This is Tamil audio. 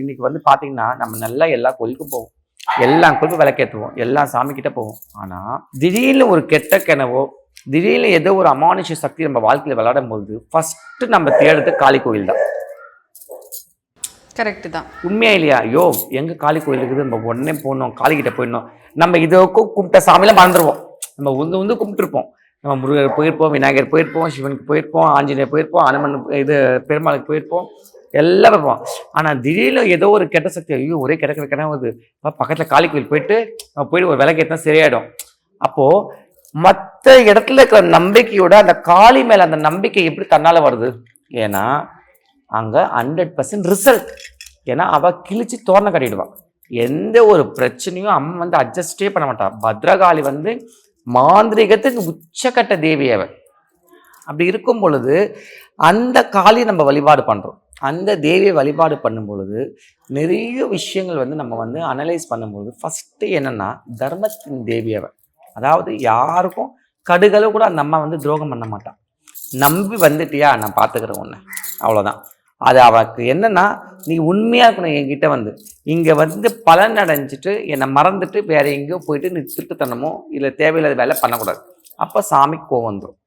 இன்னைக்கு வந்து பாத்தீங்கன்னா நம்ம நல்லா எல்லா கோயிலுக்கும் போவோம். எல்லா கோயிலுக்கும் விளக்கேற்றுவோம் எல்லா சாமி கிட்ட போவோம். ஆனா திடீர்னு ஒரு கெட்ட கிணவோ திடீர்னு ஏதோ ஒரு அமானுஷ்ய சக்தி நம்ம வாழ்க்கையில விளையாடும் போது ஃபர்ஸ்ட் நம்ம தேடுறது காளி கோயில் தான். கரெக்ட் தான். உண்மையா இல்லையா? ஐயோ எங்க காளி கோயில் இருக்குது? நம்ம உடனே போகணும் காளி கிட்ட போயிடணும். நம்ம இதுக்கும் கும்பிட்ட சாமியில மறந்துடுவோம் நம்ம உந்து உந்து கும்பிட்டுருப்போம். நம்ம முருகர் போயிருப்போம் விநாயகர் போயிருப்போம் சிவனுக்கு போயிருப்போம் ஆஞ்சநேயர் போயிருப்போம் அனுமன் இது பெருமாளுக்கு போயிருப்போம். எல்லாம் போயிருப்போம். ஆனால் திடீர்னு ஏதோ ஒரு கெட்ட சக்தி ஐயோ ஒரே கிடக்கிற கிணவுது பக்கத்தில் காளி கோயில் போயிட்டு நம்ம போயிட்டு ஒரு விளக்கேற்றினா சரியாயிடும். அப்போது மற்ற இடத்துல இருக்கிற நம்பிக்கையோட அந்த காளி மேலே அந்த நம்பிக்கை எப்படி தன்னால் வருது? ஏன்னா அங்கே ஹண்ட்ரட் பர்சன்ட் ரிசல்ட் ஏன்னா அவள் கிழிச்சு தோரணை கட்டிடுவான். எந்த ஒரு பிரச்சனையும் அம்மன் வந்து அட்ஜஸ்டே பண்ண மாட்டான். பத்ரகாளி வந்து மாந்திரிகத்துக்கு உச்சக்கட்ட தேவி அவன். அப்படி இருக்கும் பொழுது அந்த காளி நம்ம வழிபாடு பண்ணுறோம் அந்த தேவியை வழிபாடு பண்ணும் பொழுது நிறைய விஷயங்கள் வந்து நம்ம வந்து அனலைஸ் பண்ணும்பொழுது ஃபஸ்ட்டு என்னென்னா தர்மத்தின் தேவி அவ. அதாவது யாருக்கும் கடுகளவு கூட அந்த அம்மா வந்து துரோகம் பண்ண மாட்டான் நம்பி வந்துட்டியா? நான் பார்த்துக்கிறேன் உன்னை. அவ்வளோதான் அது அவளுக்கு என்னென்னா நீ உண்மையாக இருக்கணும் என்கிட்ட வந்து. இங்கே வந்து பலன் அடைஞ்சிட்டு என்னை மறந்துட்டு வேற எங்கேயோ போயிட்டு நீ திருட்டுத்தனமோ இல்லை தேவையில்லாத வேலை பண்ணக்கூடாது. அப்போ சாமி கோவம் வந்துடும்